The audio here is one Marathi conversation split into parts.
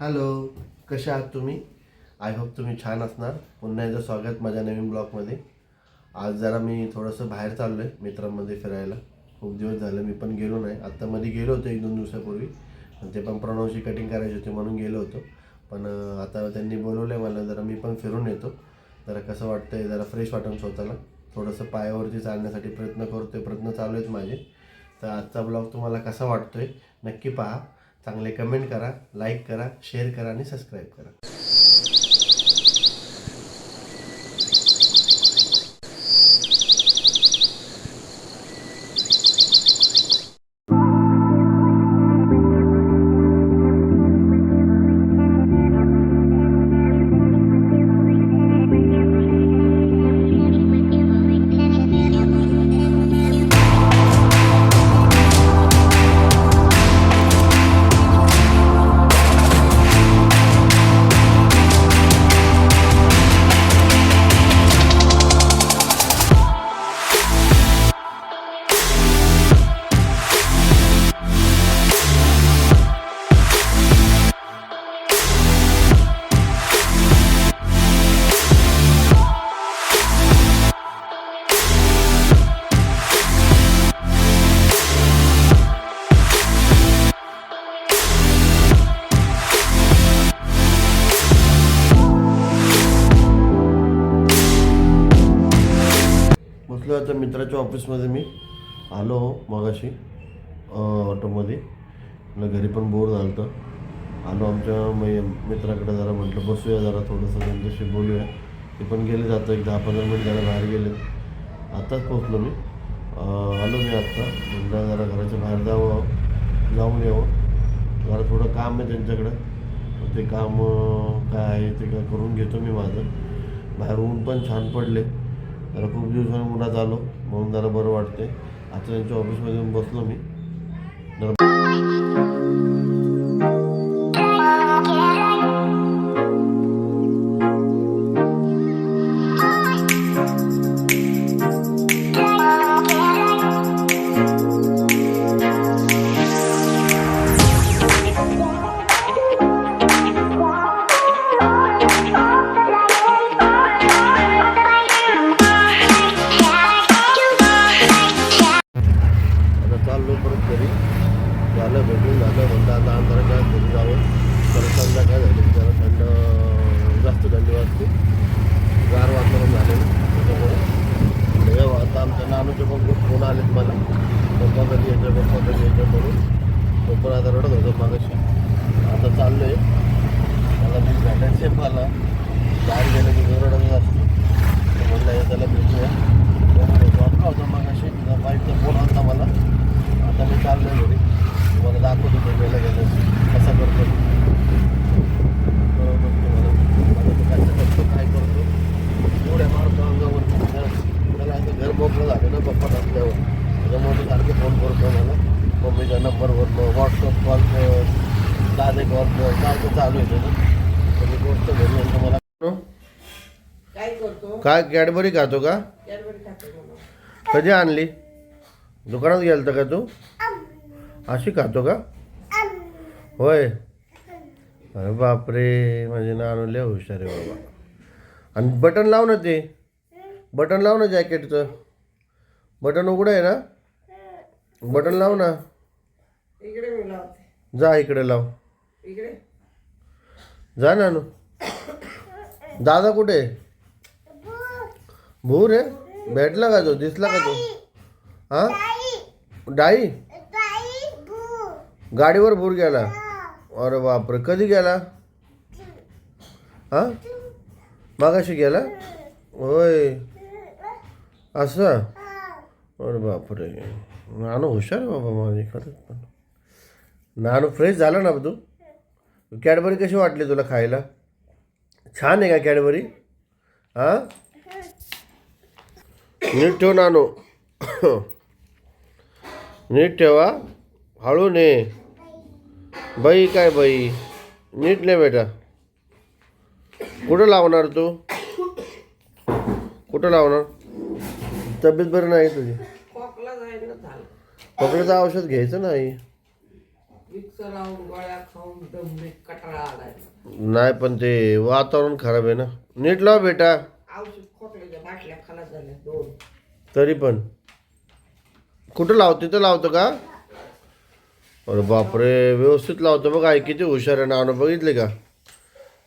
हॅलो कसे आहात तुम्ही? आय होप तुम्ही छान असणार. पुन्हा एकदा स्वागत माझ्या नवीन ब्लॉगमध्ये. आज जरा मी थोडंसं बाहेर चाललो आहे मित्रांमध्ये फिरायला. खूप दिवस झाले मी पण गेलो नाही. आत्ता मध्ये गेलो होतो एक दोन दिवसापूर्वी. पण ते पण प्रणवची कटिंग करायची होती म्हणून गेलो होतो. पण आता त्यांनी बोलवलं आहे मला जरा मी पण फिरून येतो. जरा कसं वाटतं आहे जरा फ्रेश वाटून स्वतःला. थोडंसं पायावरती चालण्यासाठी प्रयत्न करतो आहे प्रयत्न चालू आहेत माझे. तर आजचा ब्लॉग तुम्हाला कसा वाटतो आहे नक्की पहा. चांगले कमेंट करा लाईक करा शेअर करा आणि सबस्क्राईब करा. बसलो आता मित्राच्या ऑफिसमध्ये मी आलो हो मगाशी ऑटोमध्ये. मला घरी पण बोर झालं होतं आलो आमच्या मै मित्राकडे जरा म्हटलं बसूया जरा थोडंसं त्यांच्याशी बोलूया. ते पण गेले जातं एक दहा पंधरा मिनिट जरा बाहेर गेले. आत्ताच पोचलो मी. आलो मी आत्ता म्हटलं जरा घराच्या बाहेर जावं जाऊन यावं जरा थोडं काम आहे त्यांच्याकडं. ते काम काय आहे ते काय करून घेतो मी माझं. बाहेर ऊन पण छान पडले. त्याला खूप दिवसांनी मुलात आलो म्हणून जरा बरं वाटते आता त्यांच्या ऑफिसमध्ये येऊन बसलो मी. भेटायचे मला बाहेर गेलं की तो रडतच असतो म्हणलं हे त्याला भेटूया. वाटला होता मग अशी बाईकचा फोन होता मला. आता मी चाललो घरी. तुम्हाला दाखवतो तो गेलं गेलं कसा करतो बरोबर तुम्हाला मला तो कसं करतो काय करतो एवढ्या मारतो अंगावर त्याला असं घर मोकळं झालं ना पप्पा नसल्यावर त्याच्यामुळे तो सारखे फोन करतो मला मम्मीच्या नंबरवर व्हॉट्सअप कॉल कर साधे कॉल कर सारखं चालू आहे त्याचं तर मी गोष्ट घरी येतो मला काय करतो? काय कॅडबरी खातो का? कॅडबरी खातो म्हणून. कधी आणली? दुकानात गेलता का तू? अशी खातो का? होय. अरे बापरे माझे नानू लय हुशार आहे बाबा. आणि बटन लाव ना ते. बटन लाव ना जॅकेटचं. बटन उघडं आहे ना? बटन लाव ना. इकडे मी लावते. जा इकडे लाव. इकडे. जा नानू. दादा कुठे? आहे? भूर आहे भेटला का तो? दिसला का तो? हा? डाई? गाडीवर भूर गेला? अरे बापरे कधी गेला? हा? मागाशी गेला? होय असं? अरे बापरे. नानू हुशार बाबा माझी खरंच पण. नानू फ्रेश झाला ना तू? कॅडबरी कशी वाटली तुला खायला? छान आहे का कॅडबरी हां? नीट ठेव नानू नीट ठेवा हळू ने बाई काय बाई नीट ने बेटा कुठं लावणार तू कुठं लावणार तब्येत बरं नाही तुझी खोकला खोकल्याचं औषध घ्यायचं नाही नाही पण ते वातावरण खराब आहे ना नीट लाव बेटा बाटल्या झाल्या दोन. तरी पण. कुठं लावतो तिथं लावतो का? अरे बापरे व्यवस्थित लावतो बघ आई किती हुशार आहे नानू बघितले का?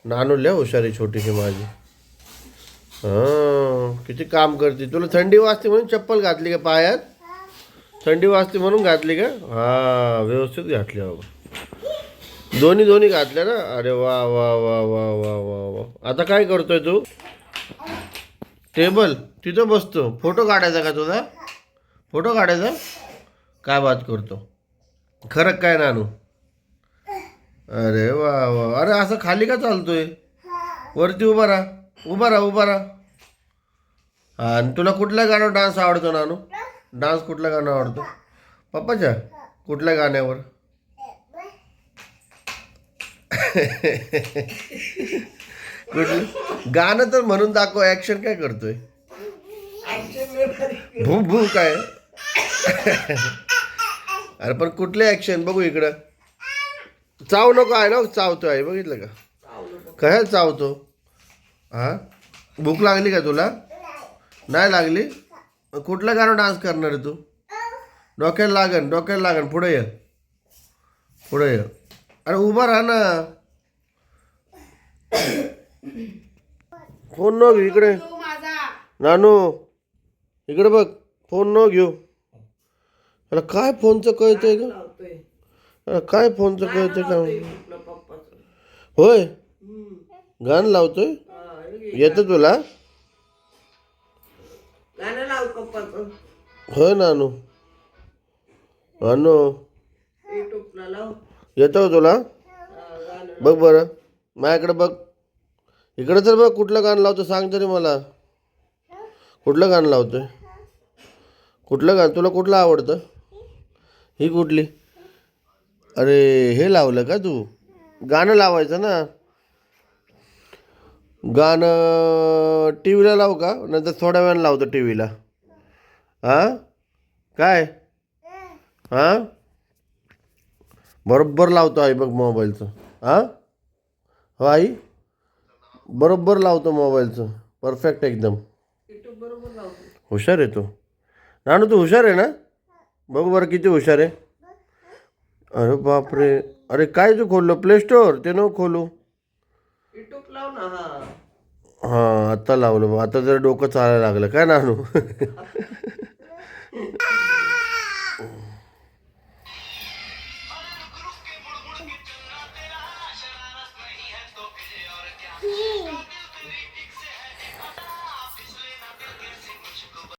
नानू लय हुशार आहे छोटीशी माझी. हां किती काम करते. तुला थंडी वाजते म्हणून चप्पल घातली का पायात? थंडी वाजते म्हणून घातली का? हा व्यवस्थित घातली बाबा दोन्ही दोन्ही घातल्या ना? अरे वा वा वा वा वा वा वा. आता काय करतोय तू? टेबल तिथं बसतो. फोटो काढायचा का तुझा? फोटो काढायचा? काय बात करतो. खरं काय नानू? अरे वा वा. अरे असं खाली का चालतोय? वरती उभा राहा. उभा राहा उभा राहा. आणि तुला कुठल्या गाण्यावर डान्स आवडतो नानू? डान्स कुठलं गाणं आवडतो? पप्पाच्या? कुठल्या गाण्यावर? कुठलं? गाणं तर म्हणून दाखव ऍक्शन काय करतोय? भू भू काय? अरे पण कुठले ऍक्शन बघू इकडं. चाव नको आहे ना? चावतो आहे बघितलं का? काय चावतो? हा? भूक लागली का तुला? नाही लागली? कुठलं गाणं डान्स करणार आहे तू? डोक्याला लागन डोक्याला लागन. पुढे ये. पुढे ये. अरे उभा राहा ना. फोन न घेऊ इकडे. नानू इकडे बघ फोन न घेऊ. अरे काय फोनचं कळतंय का अरे काय फोनचं कळतंय का होय. गाणं लावतोय. येतं तुला? होय नानू. नानू. येतं तुला? बघ बरं. माझ्याकडे बघ. इकडे तर बघ कुठलं गाणं लावतो सांग तरी मला. कुठलं गाणं लावतोय? कुठलं गाणं? तुला कुठलं आवडतं? ही कुठली? अरे हे लावलं का तू? गाणं लावायचं ना. गाणं टी व्हीला लावू का? नंतर थोड्या वेळानं लावतो टी व्हीला हां? काय? हां? बरोबर लावतो आई बघ मोबाईलचं. हां? हो आई? बरोबर लावतो मोबाईलचं. परफेक्ट एकदम. हुशार आहे तो. नानू तू हुशार आहे ना? बघ बरं किती हुशार आहे. अरे बापरे. अरे काय तू खोललं? प्ले स्टोअर ते नको खोलू. ना हा. हां आत्ता लावलं आता जर डोकं चालायला लागलं. काय नानू?